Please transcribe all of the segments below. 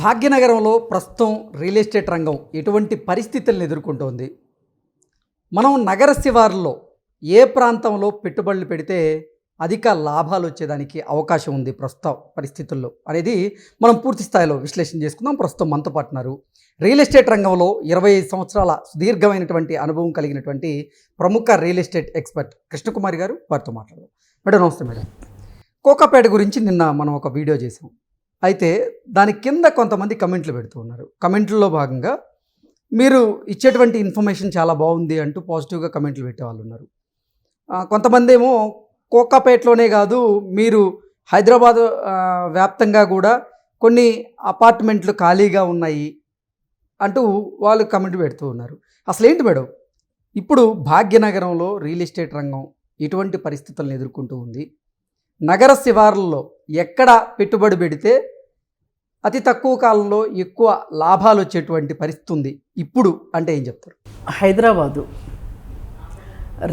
భాగ్యనగరంలో ప్రస్తుతం real estate రంగం ఎటువంటి పరిస్థితులను ఎదుర్కొంటోంది? మనం నగర శివారులో ఏ ప్రాంతంలో పెట్టుబడులు పెడితే అధిక లాభాలు వచ్చేదానికి అవకాశం ఉంది ప్రస్తుత పరిస్థితుల్లో? అనేది మనం పూర్తి స్థాయిలో విశ్లేషణ చేసుకుందాం. ప్రస్తుతం మనతో పాటున్నారు రియల్ ఎస్టేట్ రంగంలో ఇరవై ఐదు సంవత్సరాల సుదీర్ఘమైనటువంటి అనుభవం కలిగినటువంటి ప్రముఖ రియల్ ఎస్టేట్ ఎక్స్పర్ట్ కృష్ణకుమారి గారు వారితో మాట్లాడారు మేడం నమస్తే మేడం. కోకాపేట గురించి నిన్న మనం ఒక వీడియో చేసాం అయితే దాని కింద కొంతమంది కమెంట్లు పెడుతూ ఉన్నారు. కమెంట్లలో భాగంగా మీరు ఇచ్చేటువంటి ఇన్ఫర్మేషన్ చాలా బాగుంది అంటూ పాజిటివ్గా కమెంట్లు పెట్టే వాళ్ళు ఉన్నారు. కొంతమంది ఏమో కోకాపేటలోనే కాదు మీరు హైదరాబాద్ వ్యాప్తంగా కూడా కొన్ని అపార్ట్మెంట్లు ఖాళీగా ఉన్నాయి అంటూ వాళ్ళు కమెంట్ పెడుతూ ఉన్నారు. అసలు ఏంటి మేడం? ఇప్పుడు భాగ్యనగరంలో రియల్ ఎస్టేట్ రంగం ఎటువంటి పరిస్థితులను ఎదుర్కొంటూ ఉంది. నగర శివార్లలో ఎక్కడ పెట్టుబడి పెడితే అతి తక్కువ కాలంలో ఎక్కువ లాభాలు వచ్చేటువంటి పరిస్థితి ఉంది. ఇప్పుడు అంటే ఏం చెప్తారు? హైదరాబాదు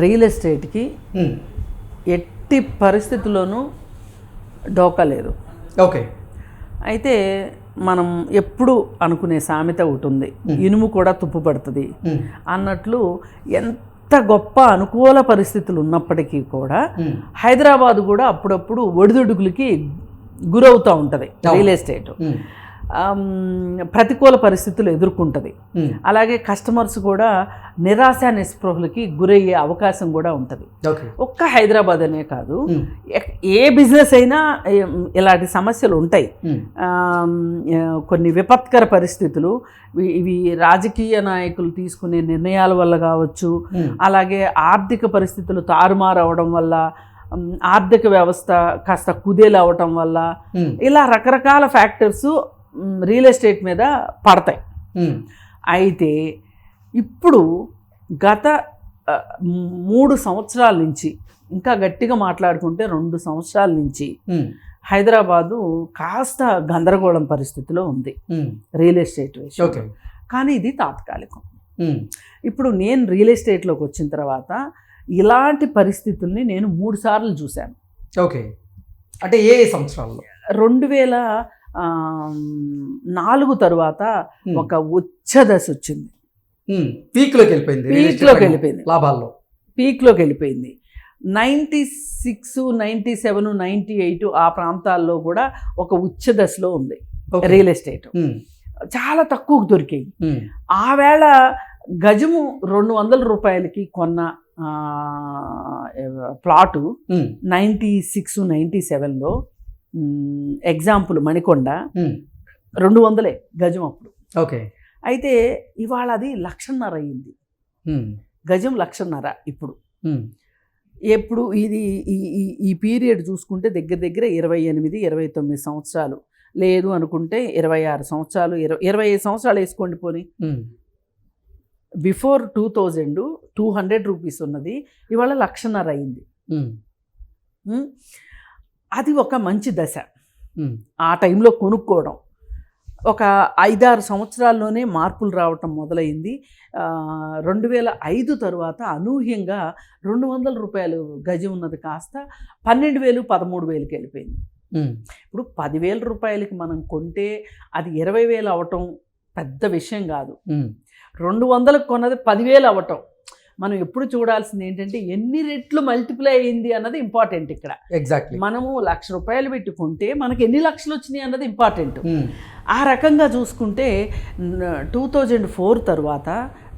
రియల్ ఎస్టేట్కి ఎట్టి పరిస్థితుల్లోనూ డోకా లేదు. ఓకే. అయితే మనం ఎప్పుడు అనుకునే సామెత ఒకటి ఉంది. ఇనుము కూడా తుప్పు పడుతుంది అన్నట్లు ఎంత గొప్ప అనుకూల పరిస్థితులు ఉన్నప్పటికీ కూడా హైదరాబాద్ కూడా అప్పుడప్పుడు ఒడిదుడుకులకి గురవుతూ ఉంటుంది రియల్ ఎస్టేట్. ప్రతికూల పరిస్థితులు ఎదుర్కొంటుంది. అలాగే కస్టమర్స్ కూడా నిరాశ నిస్పృహలకి గురయ్యే అవకాశం కూడా ఉంటుంది. ఒక్క హైదరాబాద్ అనే కాదు ఏ బిజినెస్ అయినా ఇలాంటి సమస్యలు ఉంటాయి. కొన్ని విపత్కర పరిస్థితులు ఇవి- రాజకీయ నాయకులు తీసుకునే నిర్ణయాల వల్ల కావచ్చు. అలాగే ఆర్థిక పరిస్థితులు తారుమారు అవడం వల్ల ఆర్థిక వ్యవస్థ కాస్త కుదేలు అవటం వల్ల ఇలా రకరకాల ఫ్యాక్టర్స్ రియల్ ఎస్టేట్ మీద పడతాయి. అయితే ఇప్పుడు గత మూడు సంవత్సరాల నుంచి ఇంకా గట్టిగా మాట్లాడుకుంటే రెండు సంవత్సరాల నుంచి హైదరాబాదు కాస్త గందరగోళం పరిస్థితిలో ఉంది రియల్ ఎస్టేట్ విషయం ఓకే. కానీ ఇది తాత్కాలికం. ఇప్పుడు నేను రియల్ ఎస్టేట్లోకి వచ్చిన తర్వాత ఇలాంటి పరిస్థితుల్ని నేను మూడు సార్లు చూశాను. ఓకే. అంటే ఏ సంవత్సరాల్లో? రెండు వేల నాలుగు తరువాత. ఒక ఉచ్చ దశ వచ్చింది పీక్లోకి వెళ్ళిపోయింది. పీక్లోకి. వెళ్ళిపోయింది. లాభాల్లో. పీక్లోకి వెళ్ళిపోయింది. Ninety six ninety seven ninety eight ఆ ప్రాంతాల్లో కూడా ఒక ఉచ్చ దశలో ఉంది. Real estate. చాలా తక్కువకు దొరికాయి ఉమ్, ఆ వేళ గజము రెండు వందల రూపాయలకి కొన్న ప్లాటు నైంటీ సిక్స్ నైంటీ సెవెన్లో ఎగ్జాంపుల్ మణికొండ. రెండు వందలే గజం అప్పుడు. ఓకే. అయితే ఇవాళ అది లక్షన్నర అయ్యింది గజం లక్షన్నర ఇప్పుడు. ఎప్పుడు ఇది ఈ ఈ ఈ పీరియడ్ చూసుకుంటే దగ్గర దగ్గర ఇరవై ఎనిమిది ఇరవై తొమ్మిది సంవత్సరాలు. లేదు అనుకుంటే ఇరవై ఆరు సంవత్సరాలు ఇరవై ఇరవై ఐదు సంవత్సరాలు వేసుకోండి పోని. Before two thousand two hundred rupees ఉన్నది. ఇవాళ లక్షన్నర అయింది. అది ఒక మంచి దశ. ఆ టైంలో కొనుక్కోవడం. ఒక ఐదారు సంవత్సరాల్లోనే మార్పులు రావటం మొదలైంది. రెండు వేల ఐదు తరువాత అనూహ్యంగా రెండు వందల రూపాయలు గజం ఉన్నది కాస్త పన్నెండు వేలు పదమూడు వేలకి వెళ్ళిపోయింది. ఇప్పుడు పదివేల రూపాయలకి మనం కొంటే అది ఇరవై వేలు అవటం పెద్ద విషయం కాదు. రెండు వందలకు కొన్నది పదివేలు అవ్వటం మనం ఎప్పుడు చూడాల్సింది ఏంటంటే ఎన్ని రెట్లు మల్టిప్లై అయింది అన్నది ఇంపార్టెంట్ ఇక్కడ. ఎగ్జాక్ట్లీ మనము లక్ష రూపాయలు పెట్టుకుంటే మనకి ఎన్ని లక్షలు వచ్చినాయి అన్నది ఇంపార్టెంట్ ఉమ్, ఆ రకంగా చూసుకుంటే టూ థౌజండ్ ఫోర్ తర్వాత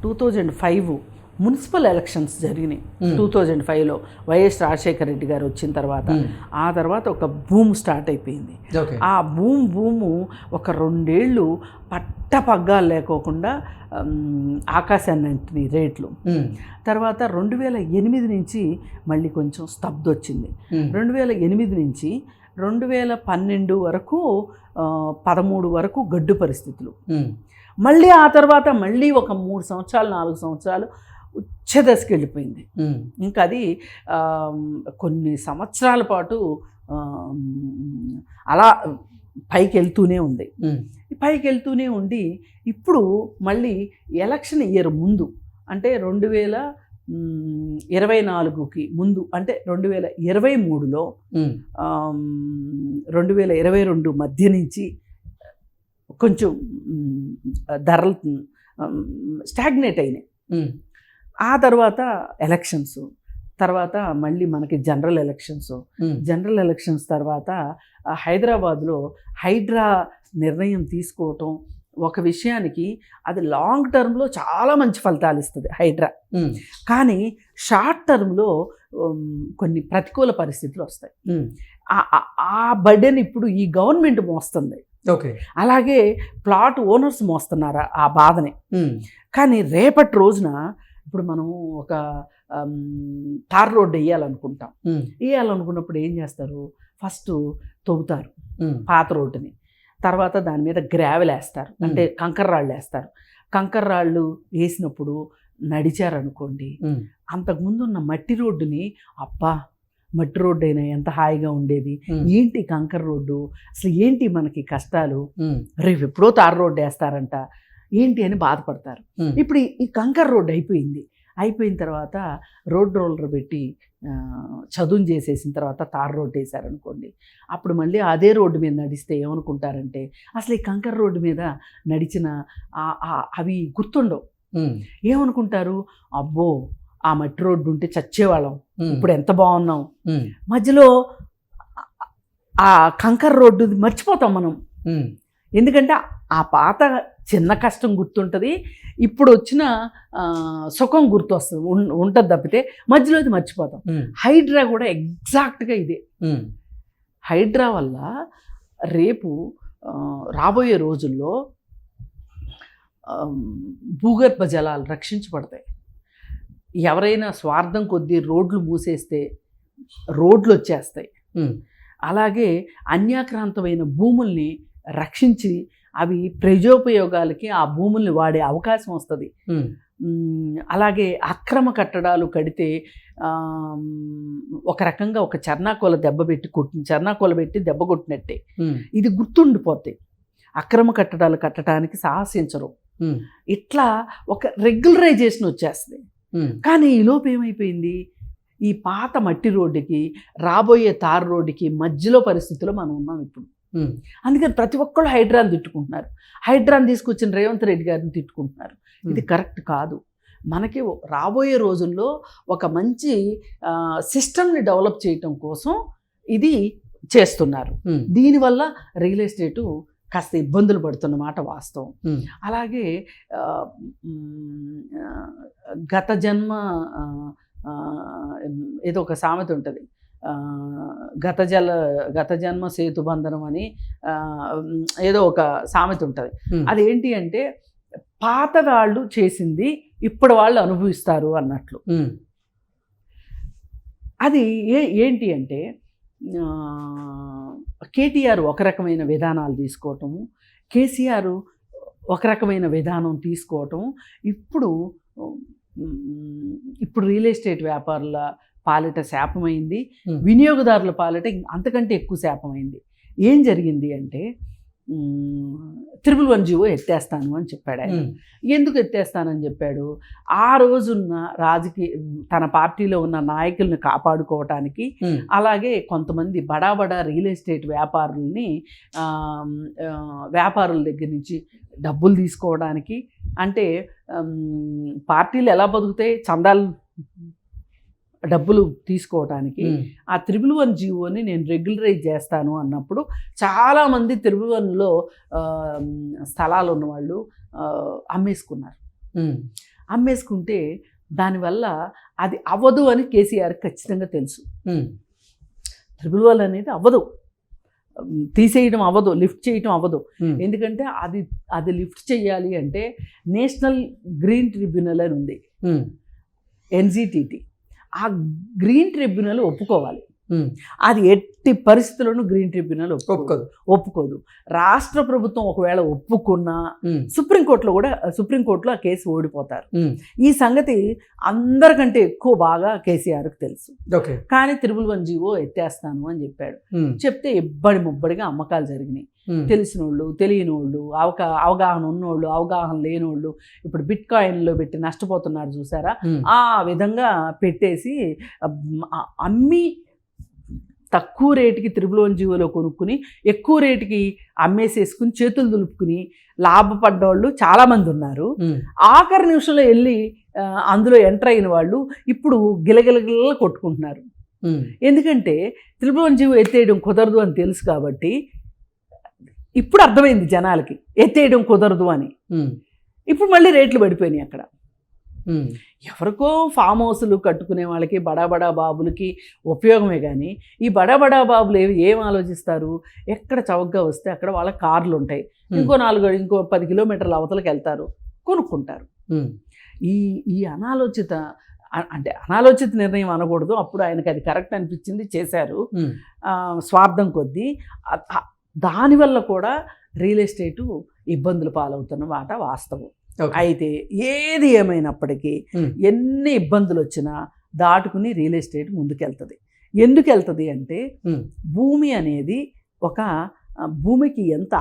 two thousand five municipal elections జరిగినాయి. Hmm. టూ థౌజండ్ ఫైవ్లో వైఎస్ రాజశేఖర రెడ్డి గారు వచ్చిన తర్వాత ఉమ్, ఆ తర్వాత ఒక భూమ్ స్టార్ట్ అయిపోయింది. ఆ భూమ్ భూము ఒక రెండేళ్ళు పట్ట పగ్గాలు లేకోకుండా ఆకాశాన్ని రేట్లు. ఉమ్, తర్వాత రెండు వేల ఎనిమిది నుంచి మళ్ళీ కొంచెం స్తబ్ద వచ్చింది ఉమ్, రెండు వేల ఎనిమిది నుంచి రెండు వేల పన్నెండు వరకు పదమూడు వరకు గడ్డు పరిస్థితులు. మళ్ళీ ఆ తర్వాత మళ్ళీ ఒక మూడు సంవత్సరాలు నాలుగు సంవత్సరాలు ఉచ్చ దశకి వెళ్ళిపోయింది ఇంకా అది కొన్ని సంవత్సరాల పాటు అలా పైకి వెళ్తూనే ఉంది. పైకి వెళ్తూనే ఉండి ఇప్పుడు మళ్ళీ ఎలక్షన్ ఇయర్ ముందు అంటే రెండు వేల ఇరవై నాలుగుకి ముందు అంటే రెండు వేల ఇరవై మూడులో రెండు వేల ఇరవై రెండు మధ్య నుంచి కొంచెం ధరలు స్టాగ్నేట్ అయినాయి. ఆ తర్వాత ఎలక్షన్స్ తర్వాత మళ్ళీ మనకి జనరల్ ఎలక్షన్స్ జనరల్ ఎలక్షన్స్ తర్వాత హైదరాబాద్లో హైడ్రా నిర్ణయం తీసుకోవటం ఒక విషయానికి అది లాంగ్ టర్మ్లో చాలా మంచి ఫలితాలు ఇస్తుంది హైడ్రా. ఉమ్, కానీ షార్ట్ టర్మ్లో కొన్ని ప్రతికూల పరిస్థితులు వస్తాయి. ఉమ్, ఆ- బర్డెన్ ఇప్పుడు ఈ గవర్నమెంట్ మోస్తుంది. ఓకే అలాగే ప్లాట్ ఓనర్స్ మోస్తున్నారు ఆ బాధని. ఉమ్, కానీ రేపటి రోజున ఇప్పుడు మనం ఒక తార్ రోడ్డు వేయాలనుకుంటాం వేయాలనుకున్నప్పుడు ఏం చేస్తారు? ఫస్ట్ తవ్వుతారు పాత రోడ్డుని. తర్వాత దాని మీద గ్రావెల్ వేస్తారు. అంటే కంకర రాళ్ళు వేస్తారు. కంకర రాళ్ళు వేసినప్పుడు నడిచారనుకోండి అంతకుముందు ఉన్న మట్టి రోడ్డుని అబ్బా! మట్టి రోడ్డు అయినా ఎంత హాయిగా ఉండేది? ఏంటి కంకర రోడ్డు? అసలు ఏంటి మనకి కష్టాలు? రేపు ఎప్పుడో తార్ రోడ్డు వేస్తారంట. ఏంటి అని బాధపడతారు. ఇప్పుడు ఈ- కంకర రోడ్డు అయిపోయింది. అయిపోయిన తర్వాత రోడ్ రోలర్ పెట్టి చదును చేసేసిన తర్వాత తార్ రోడ్డు వేశారనుకోండి. అప్పుడు మళ్ళీ అదే రోడ్డు మీద నడిస్తే ఏమనుకుంటారంటే అసలు ఈ కంకర రోడ్డు మీద నడిచిన అవి గుర్తుండవు. ఏమనుకుంటారు? అబ్బో! ఆ మట్టి రోడ్డు ఉంటే చచ్చేవాళ్ళం. ఇప్పుడు ఎంత బాగున్నాం. మధ్యలో ఆ కంకర రోడ్డు మర్చిపోతాం మనం. ఎందుకంటే ఆ పాత చిన్న కష్టం గుర్తుంటుంది. ఇప్పుడు వచ్చిన సుఖం గుర్తు వస్తుంది ఉంటుంది తప్పితే మధ్యలో అది మర్చిపోతాం. హైడ్రా కూడా ఎగ్జాక్ట్గా ఇదే. హైడ్రా వల్ల రేపు రాబోయే రోజుల్లో భూగర్భ జలాలు రక్షించబడతాయి. ఎవరైనా స్వార్థం కొద్దీ రోడ్లు మూసేస్తే రోడ్లు వచ్చేస్తాయి అలాగే అన్యాక్రాంతమైన భూముల్ని రక్షించి అవి ప్రజోపయోగాలకి ఆ భూముల్ని వాడే అవకాశం వస్తుంది. అలాగే అక్రమ కట్టడాలు కడితే ఒక రకంగా ఒక చర్నాకోల దెబ్బ పెట్టి కొట్టి చర్నాకోల పెట్టి దెబ్బ కొట్టినట్టే. ఇది గుర్తుండిపోతాయి అక్రమ కట్టడాలు కట్టడానికి సాహసించరు. ఇట్లా ఒక రెగ్యులరైజేషన్ వచ్చేస్తుంది. కానీ ఈలోపు ఏమైపోయింది? ఈ పాత మట్టి రోడ్డుకి రాబోయే తార్ రోడ్డుకి మధ్యలో పరిస్థితిలో మనం ఉన్నాం ఇప్పుడు. అందుకని ప్రతి ఒక్కళ్ళు హైడ్రాన్ తిట్టుకుంటున్నారు. హైడ్రాన్ తీసుకొచ్చిన రేవంత్ రెడ్డి గారిని తిట్టుకుంటున్నారు. ఇది కరెక్ట్ కాదు. మనకి రాబోయే రోజుల్లో ఒక మంచి సిస్టమ్ని డెవలప్ చేయటం కోసం ఇది చేస్తున్నారు. దీనివల్ల రియల్ ఎస్టేటు కాస్త ఇబ్బందులు పడుతున్న మాట వాస్తవం. అలాగే గత జన్మ ఏదో ఒక సామెత ఉంటుంది. గత జల గత జన్మ సేతుబంధనం అని ఏదో ఒక సామెత ఉంటుంది. అదేంటి అంటే పాత వాళ్ళు చేసింది ఇప్పుడు వాళ్ళు అనుభవిస్తారు అన్నట్లు. అది ఏ ఏంటి అంటే కేటీఆర్ ఒక రకమైన విధానాలు తీసుకోవటము కేసీఆర్ ఒక రకమైన విధానం తీసుకోవటం ఇప్పుడు ఇప్పుడు రియల్ ఎస్టేట్ వ్యాపారుల పాలిట శాపమైంది. వినియోగదారుల పాలిట అంతకంటే ఎక్కువ శాపమైంది. ఏం జరిగింది అంటే త్రిపుల్ వన్ జీవో ఎత్తేస్తాను అని చెప్పాడు ఆయన. ఎందుకు ఎత్తేస్తానని చెప్పాడు? ఆ రోజున్న రాజకీయ తన పార్టీలో ఉన్న నాయకుల్ని కాపాడుకోవటానికి అలాగే కొంతమంది బడా బడా రియల్ ఎస్టేట్ వ్యాపారుల్ని వ్యాపారుల దగ్గర నుంచి డబ్బులు తీసుకోవడానికి అంటే పార్టీలు ఎలా బతుకుతాయి? చందాలు డబ్బులు తీసుకోవడానికి ఉమ్, ఆ త్రిబుల్ వన్ జీవోని నేను రెగ్యులరైజ్ చేస్తాను అన్నప్పుడు చాలామంది త్రిబుల్ వన్లో స్థలాలు ఉన్నవాళ్ళు అమ్మేసుకున్నారు. అమ్మేసుకుంటే దానివల్ల అది అవ్వదు అని కేసీఆర్ ఖచ్చితంగా తెలుసు. త్రిబుల్ వన్ అనేది అవ్వదు. తీసేయడం అవ్వదు లిఫ్ట్ చేయడం అవ్వదు. ఎందుకంటే అది అది లిఫ్ట్ చేయాలి అంటే నేషనల్ గ్రీన్ ట్రిబ్యునల్ అని ఉంది. ఎన్జిటిటి. ఆ గ్రీన్ ట్రిబ్యునల్ ఒప్పుకోవాలి. అది ఎట్టి పరిస్థితుల్లోనూ గ్రీన్ ట్రిబ్యునల్ ఒప్పుకోదు. ఒప్పుకోదు. రాష్ట్ర ప్రభుత్వం ఒకవేళ ఒప్పుకున్నా సుప్రీంకోర్టులో కూడా సుప్రీంకోర్టులో ఆ కేసు ఓడిపోతారు. ఈ సంగతి అందరికంటే ఎక్కువ బాగా కేసీఆర్కి తెలుసు. ఓకే. కానీ త్రిబుల్ వన్ జీవో ఎత్తేస్తాను అని చెప్పాడు. చెప్తే ఇబ్బడి ముబ్బడిగా అమ్మకాలు జరిగినాయి. తెలిసిన వాళ్ళు తెలియని వాళ్ళు అవకా అవగాహన ఉన్నోళ్ళు అవగాహన లేనోళ్ళు ఇప్పుడు బిట్ కాయిన్లో పెట్టి నష్టపోతున్నారు చూసారా? ఆ విధంగా పెట్టేసి అమ్మి తక్కువ రేటుకి త్రిబులోన్ జీవోలో కొనుక్కుని ఎక్కువ రేటుకి అమ్మేసేసుకుని చేతులు దులుపుకుని లాభపడ్డవాళ్ళు చాలామంది ఉన్నారు ఆఖరి నిమిషంలో వెళ్ళి అందులో ఎంటర్ అయిన వాళ్ళు ఇప్పుడు గిలగిలగిల కొట్టుకుంటున్నారు. ఎందుకంటే త్రిభువన్ జీవో ఎత్తేయడం కుదరదు అని తెలుసు కాబట్టి ఇప్పుడు అర్థమైంది జనాలకి. ఎత్తేయడం కుదరదు అని. ఇప్పుడు మళ్ళీ రేట్లు పడిపోయినాయి అక్కడ. ఎవరికో ఫామ్ హౌస్లు కట్టుకునే వాళ్ళకి బడా బడా బాబులకి ఉపయోగమే కానీ ఈ బడా బడా బాబులు ఏవి ఏం ఆలోచిస్తారు? ఎక్కడ చౌకగా వస్తే అక్కడ వాళ్ళ కార్లు ఉంటాయి. ఇంకో నాలుగు ఇంకో పది కిలోమీటర్ల అవతలకి వెళ్తారు. కొనుక్కుంటారు. ఈ ఈ అనాలోచిత అంటే అనాలోచిత నిర్ణయం అనకూడదు. అప్పుడు ఆయనకి అది కరెక్ట్ అనిపించింది చేశారు. స్వార్థం కొద్దీ దానివల్ల కూడా రియల్ ఎస్టేటు ఇబ్బందులు పాలవుతున్న మాట వాస్తవం. అయితే ఏది ఏమైనప్పటికీ ఎన్ని ఇబ్బందులు వచ్చినా దాటుకుని రియల్ ఎస్టేట్ ముందుకెళ్తుంది. ఎందుకు వెళ్తుంది అంటే భూమి అనేది ఒక భూమికి ఎంత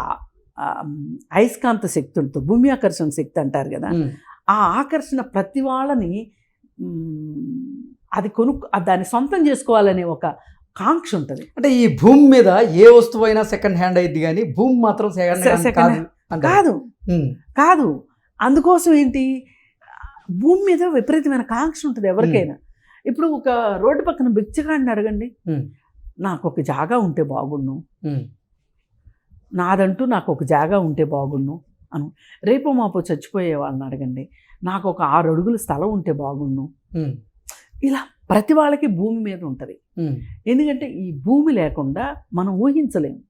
అయస్కాంత శక్తి ఉంటుంది భూమి ఆకర్షణ శక్తి అంటారు కదా ఆ ఆకర్షణ ప్రతి వాళ్ళని అది కొనుక్కు ఆ దాన్ని సొంతం చేసుకోవాలనే ఒక కాంక్ష ఉంటుంది. అంటే ఈ భూమి మీద ఏ వస్తువు అయినా సెకండ్ హ్యాండ్ అయింది కానీ భూమి మాత్రం సెకండ్ హ్యాండ్ కాదు. కాదు. అందుకోసం ఏంటి? భూమి మీద విపరీతమైన కాంక్ష ఉంటుంది ఎవరికైనా. ఇప్పుడు ఒక రోడ్డు పక్కన బిచ్చగాడిని అడగండి. నాకు ఒక జాగా ఉంటే బాగుండు. నాదంటూ నాకు ఒక జాగా ఉంటే బాగుండు అను. రేపు మాపో చచ్చిపోయే వాళ్ళని అడగండి. నాకు ఒక ఆరు అడుగుల స్థలం ఉంటే బాగుండు. ఇలా ప్రతి వాళ్ళకి భూమి మీద ఉంటుంది. ఎందుకంటే ఈ భూమి లేకుండా మనం ఊహించలేము.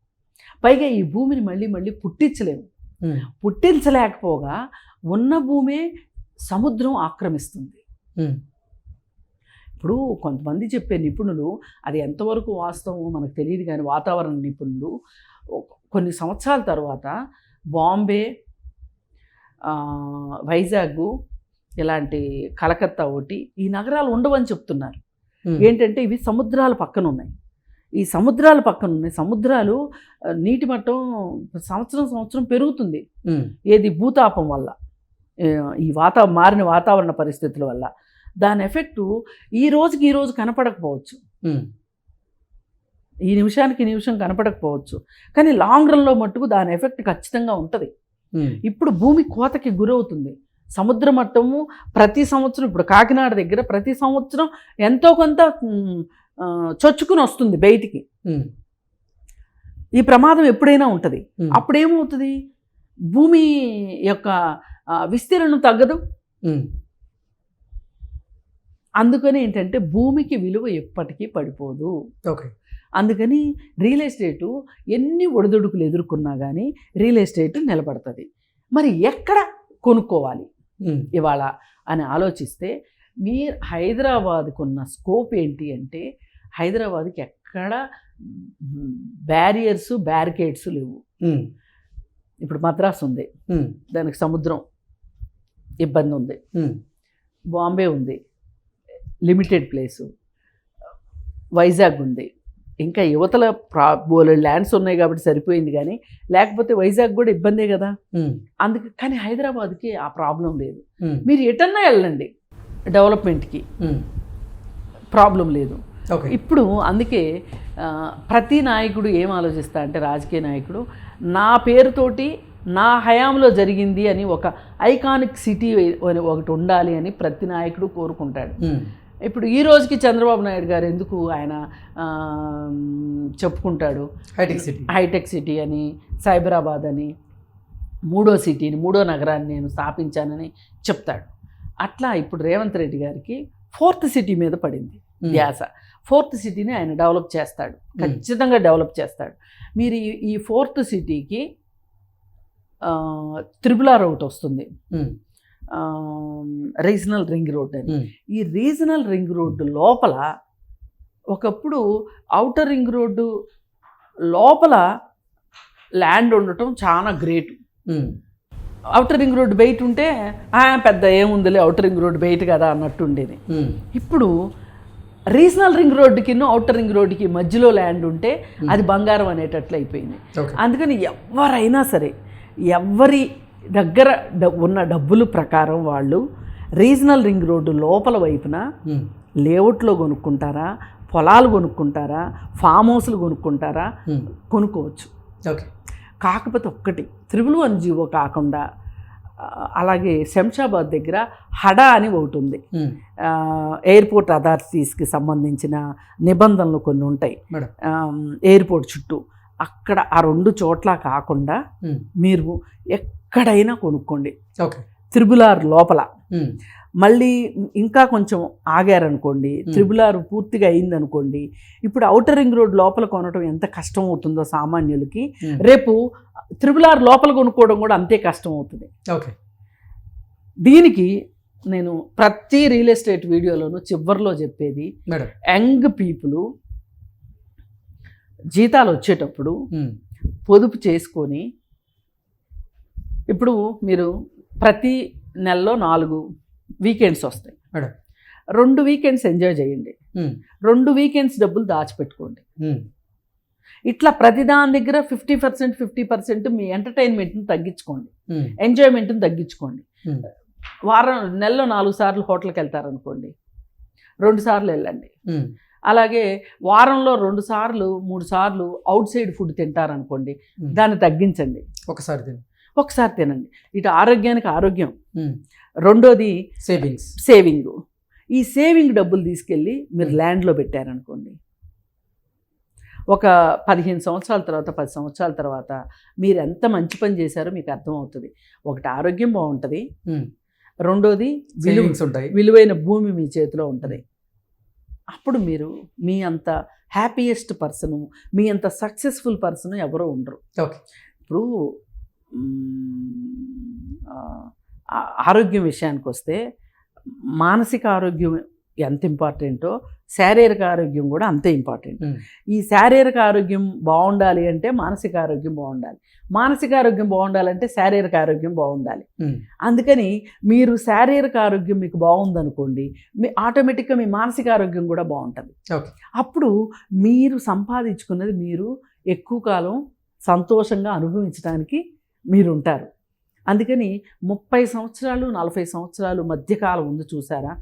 పైగా ఈ భూమిని మళ్ళీ మళ్ళీ పుట్టించలేము. పుట్టించలేకపోగా ఉన్న భూమే సముద్రం ఆక్రమిస్తుంది. ఇప్పుడు కొంతమంది చెప్పే నిపుణులు అది ఎంతవరకు వాస్తవం మనకు తెలియదు కానీ వాతావరణ నిపుణులు కొన్ని సంవత్సరాల తర్వాత బాంబే వైజాగ్ ఇలాంటి కలకత్తా ఒకటి ఈ నగరాలు ఉండవని చెప్తున్నారు. ఏంటంటే ఇవి సముద్రాల పక్కన ఉన్నాయి. ఈ సముద్రాల పక్కన ఉన్నాయి. సముద్రాలు నీటి మట్టం సంవత్సరం సంవత్సరం పెరుగుతుంది. ఉమ్, ఏది భూతాపం వల్ల ఈ వాతా మారిన వాతావరణ పరిస్థితుల వల్ల. దాని ఎఫెక్టు ఈ రోజుకి ఈ రోజు కనపడకపోవచ్చు. ఉమ్, ఈ నిమిషానికి ఈ నిమిషం కనపడకపోవచ్చు. కానీ లాంగ్ రన్లో మట్టుకు దాని ఎఫెక్ట్ ఖచ్చితంగా ఉంటుంది. ఇప్పుడు భూమి కోతకి గురవుతుంది. సముద్ర మట్టము ప్రతి సంవత్సరం ఇప్పుడు కాకినాడ దగ్గర ప్రతి సంవత్సరం ఎంతో కొంత చొచ్చుకుని వస్తుంది బయటికి. ఈ ప్రమాదం ఎప్పుడైనా ఉంటుంది. ఉమ్, అప్పుడు ఏమవుతుంది భూమి యొక్క విస్తీర్ణం తగ్గదు. అందుకని ఏంటంటే భూమికి విలువ ఎప్పటికీ పడిపోదు. ఓకే. అందుకని రియల్ ఎస్టేటు ఎన్ని ఒడిదుడుకులు ఎదుర్కొన్నా కానీ రియల్ ఎస్టేట్ నిలబడుతుంది. మరి ఎక్కడ కొనుక్కోవాలి? ఇవాళ అని ఆలోచిస్తే మీరు హైదరాబాద్కు ఉన్న స్కోప్ ఏంటి అంటే హైదరాబాద్కి ఎక్కడ బ్యారియర్స్ బ్యారికేడ్స్ లేవు. ఇప్పుడు మద్రాసు ఉంది. దానికి సముద్రం ఇబ్బంది ఉంది. బాంబే ఉంది. Limited place. వైజాగ్ ఉంది. ఇంకా యువతల ప్రా ల్యాండ్స్ ఉన్నాయి కాబట్టి సరిపోయింది కానీ లేకపోతే వైజాగ్ కూడా ఇబ్బందే కదా? అందుకే కానీ హైదరాబాద్కి ఆ ప్రాబ్లం లేదు. మీరు ఎటన్నా వెళ్ళండి డెవలప్మెంట్కి. ప్రాబ్లం లేదు. ఓకే. ఇప్పుడు అందుకే ప్రతి నాయకుడు ఏం ఆలోచిస్తా అంటే రాజకీయ నాయకుడు నా పేరుతోటి నా హయాంలో జరిగింది అని ఒక ఐకానిక్ సిటీ ఒకటి ఉండాలి అని ప్రతి నాయకుడు కోరుకుంటాడు. ఇప్పుడు ఈ రోజుకి చంద్రబాబు నాయుడు గారు ఎందుకు ఆయన చెప్పుకుంటాడు? హైటెక్ సిటీ హైటెక్ సిటీ అని సైబరాబాద్ అని మూడో సిటీని మూడో నగరాన్ని నేను స్థాపించానని చెప్తాడు. అట్లా ఇప్పుడు రేవంత్ రెడ్డి గారికి ఫోర్త్ సిటీ మీద పడింది ఉమ్, ధ్యాస. ఫోర్త్ సిటీని ఆయన డెవలప్ చేస్తాడు. ఖచ్చితంగా డెవలప్ చేస్తాడు. మీరు ఈ- ఫోర్త్ సిటీకి త్రిబులార్ ఒకటి వస్తుంది. ఉమ్, రీజనల్ రింగ్ రోడ్ అని. ఈ రీజనల్ రింగ్ రోడ్డు లోపల ఒకప్పుడు అవుటర్ రింగ్ రోడ్డు లోపల ల్యాండ్ ఉండటం చాలా గ్రేట్. అవుటర్ రింగ్ రోడ్డు బయట ఉంటే "ఆ, పెద్ద ఏముందిలే అవుటర్ రింగ్ రోడ్డు బయట కదా అన్నట్టు ఉండేది. ఇప్పుడు రీజనల్ రింగ్ రోడ్డుకి అవుటర్ రింగ్ రోడ్డుకి మధ్యలో ల్యాండ్ ఉంటే అది బంగారం అనేటట్లు అయిపోయింది. అందుకని ఎవరైనా సరే ఎవరి దగ్గర ఉన్న డబ్బులు ప్రకారం వాళ్ళు రీజనల్ రింగ్ రోడ్డు లోపల వైపున లేఅవుట్లో కొనుక్కుంటారా పొలాలు కొనుక్కుంటారా ఫామ్ హౌస్లు కొనుక్కుంటారా. కొనుక్కోవచ్చు. ఓకే. కాకపోతే ఒక్కటి త్రిబుల్ వన్ జీవో కాకుండా అలాగే శంషాబాద్ దగ్గర హడా అని ఒకటి ఉంది ఎయిర్పోర్ట్ అథారిటీస్కి సంబంధించిన నిబంధనలు కొన్ని ఉంటాయి. ఎయిర్పోర్ట్ చుట్టూ. అక్కడ ఆ రెండు చోట్ల కాకుండా. మీరు ఎక్కడైనా కొనుక్కోండి. ఓకే. త్రిబులార్ లోపల. మళ్ళీ ఇంకా కొంచెం ఆగారనుకోండి త్రిబులార్ పూర్తిగా అయిందనుకోండి ఇప్పుడు ఔటర్ రింగ్ రోడ్ లోపల కొనడం ఎంత కష్టం అవుతుందో సామాన్యులకి. రేపు త్రిబులార్ లోపల కొనుక్కోవడం కూడా అంతే కష్టం అవుతుంది ఓకే. దీనికి నేను ప్రతి రియల్ ఎస్టేట్ వీడియోలోనూ చివరిలో చెప్పేది యంగ్ పీపుల్ జీతాలు వచ్చేటప్పుడు. పొదుపు చేసుకొని ఇప్పుడు మీరు ప్రతి నెలలో నాలుగు వీకెండ్స్ వస్తాయి మేడం రెండు వీకెండ్స్ ఎంజాయ్ చేయండి. రెండు వీకెండ్స్ డబ్బులు దాచిపెట్టుకోండి. ఇట్లా ప్రతి దాని దగ్గర ఫిఫ్టీ పర్సెంట్ ఫిఫ్టీ పర్సెంట్ మీ ఎంటర్టైన్మెంట్ని తగ్గించుకోండి. ఎంజాయ్మెంట్ని తగ్గించుకోండి. వారం నెలలో నాలుగు సార్లు హోటల్కి వెళ్తారనుకోండి రెండు సార్లు వెళ్ళండి. అలాగే వారంలో రెండు సార్లు మూడు సార్లు అవుట్ సైడ్ ఫుడ్ తింటారనుకోండి. దాన్ని తగ్గించండి ఒకసారి తిను ఒకసారి తినండి. ఇటు ఆరోగ్యానికి ఆరోగ్యం. రెండోది సేవింగ్స్ సేవింగ్. ఈ సేవింగ్ డబ్బులు తీసుకెళ్ళి మీరు ల్యాండ్లో పెట్టారనుకోండి. ఒక పదిహేను సంవత్సరాల తర్వాత పది సంవత్సరాల తర్వాత మీరు ఎంత మంచి పని చేశారో మీకు అర్థమవుతుంది. ఒకటి ఆరోగ్యం బాగుంటుంది. రెండోది విలువ సేవింగ్స్ ఉంటాయి. విలువైన భూమి మీ చేతిలో ఉంటుంది. అప్పుడు మీరు మీ అంత హ్యాపీయెస్ట్ పర్సను మీ అంత సక్సెస్ఫుల్ పర్సన్ ఎవరో ఉండరు. ఓకే. ఇప్పుడు ఆరోగ్యం విషయానికి వస్తే మానసిక ఆరోగ్యం ఎంత ఇంపార్టెంటో శారీరక ఆరోగ్యం కూడా అంతే ఇంపార్టెంట్. ఈ శారీరక ఆరోగ్యం బాగుండాలి అంటే మానసిక ఆరోగ్యం బాగుండాలి. మానసిక ఆరోగ్యం బాగుండాలంటే శారీరక ఆరోగ్యం బాగుండాలి. అందుకని మీరు శారీరక ఆరోగ్యం మీకు బాగుందనుకోండి మీ ఆటోమేటిక్గా మీ మానసిక ఆరోగ్యం కూడా బాగుంటుంది. అప్పుడు మీరు సంపాదించుకున్నది మీరు ఎక్కువ కాలం సంతోషంగా అనుభవించడానికి మీరు ఉంటారు అందుకని ముప్పై సంవత్సరాలు నలభై సంవత్సరాలు మధ్యకాలం ఉంది చూసారా.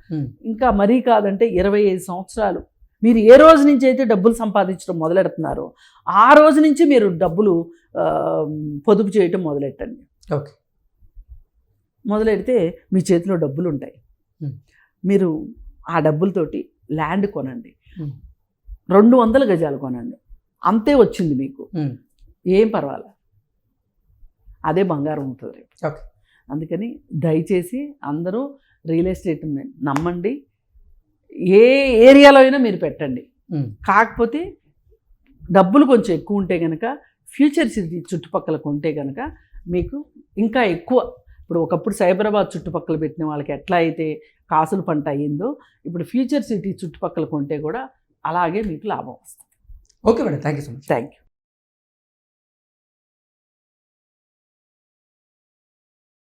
ఇంకా మరీ కాదంటే ఇరవై ఐదు సంవత్సరాలు. మీరు ఏ రోజు నుంచి అయితే డబ్బులు సంపాదించడం మొదలెడుతున్నారో ఆ రోజు నుంచి మీరు డబ్బులు పొదుపు చేయటం మొదలెట్టండి. ఓకే. మొదలెడితే మీ చేతిలో డబ్బులు ఉంటాయి. మీరు ఆ డబ్బులతోటి ల్యాండ్ కొనండి. రెండు వందల గజాలు కొనండి. అంతే వచ్చింది మీకు. ఏం పర్వాలే అదే బంగారం రేపు. ఓకే. అందుకని దయచేసి అందరూ రియల్ ఎస్టేట్ని నమ్మండి. ఏ ఏరియాలో అయినా మీరు పెట్టండి. కాకపోతే డబ్బులు కొంచెం ఎక్కువ ఉంటే కనుక ఫ్యూచర్ సిటీ చుట్టుపక్కల కొంటే కనుక మీకు ఇంకా ఎక్కువ. ఇప్పుడు ఒకప్పుడు సైబరాబాద్ చుట్టుపక్కల పెట్టిన వాళ్ళకి ఎట్లా అయితే కాసుల పంట అయ్యిందో ఇప్పుడు ఫ్యూచర్ సిటీ చుట్టుపక్కల కొంటే కూడా అలాగే మీకు లాభం వస్తుంది. Okay madam. Thank you so much. Thank you